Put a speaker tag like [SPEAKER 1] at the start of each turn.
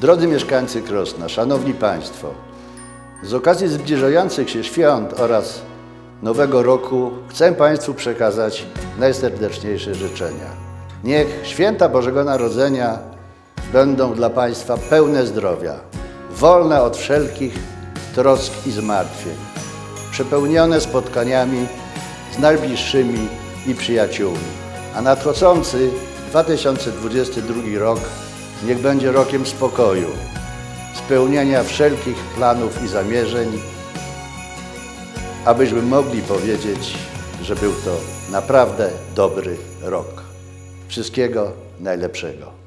[SPEAKER 1] Drodzy mieszkańcy Krosna, szanowni państwo, z okazji zbliżających się świąt oraz Nowego Roku chcę Państwu przekazać najserdeczniejsze życzenia. Niech święta Bożego Narodzenia będą dla Państwa pełne zdrowia, wolne od wszelkich trosk i zmartwień, przepełnione spotkaniami z najbliższymi i przyjaciółmi. A nadchodzący 2022 rok niech będzie rokiem spokoju, spełnienia wszelkich planów i zamierzeń, abyśmy mogli powiedzieć, że był to naprawdę dobry rok. Wszystkiego najlepszego.